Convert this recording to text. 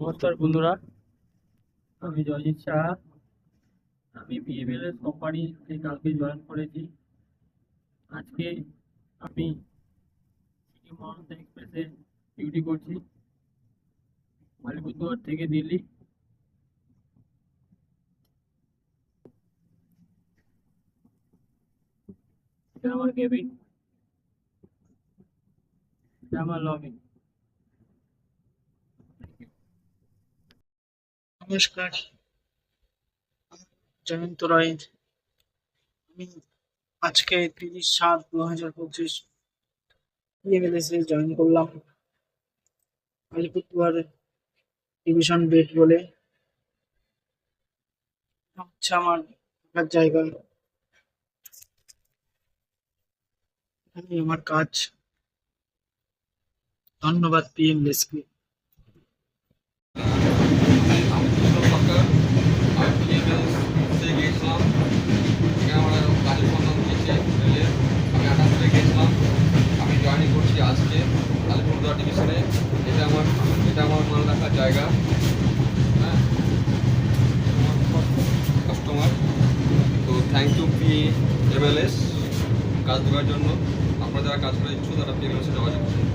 নমস্কার বন্ধুরা, আমি জয়জিৎ শাহ আমি পিএমএলএস কোম্পানিতে কালকে জয়েন করেছি। আজকে আমি মহানন্দা এক্সপ্রেসে ডিউটি করছি। আলিপুরদুয়ার থেকে দিল্লি। এটা আমার কেবিন এটা আমার নমস্কার। জয়ন্ত রায়। আমি আজকে তিরিশ সাত দু হাজার পঁচিশ ইএমএলএসে জয়েন করলাম। আলিপুরদুয়ার ডিভিশন বেড বলে। হচ্ছে আমার থাকার জায়গা। আঠাশ তারিখে গিয়েছিলাম আমি জয়েনিং করছি আজকে আলিপুরদুয়ার ডিভিশনে এটা আমার এটা আমার মাল রাখার জায়গা হ্যাঁ কাস্টমার তো থ্যাংক ইউ পি এমএলএস কাজ দেওয়ার জন্য। ప్రజాకాశంలో ఇచ్చుదర పీరియడ్స్ రాజు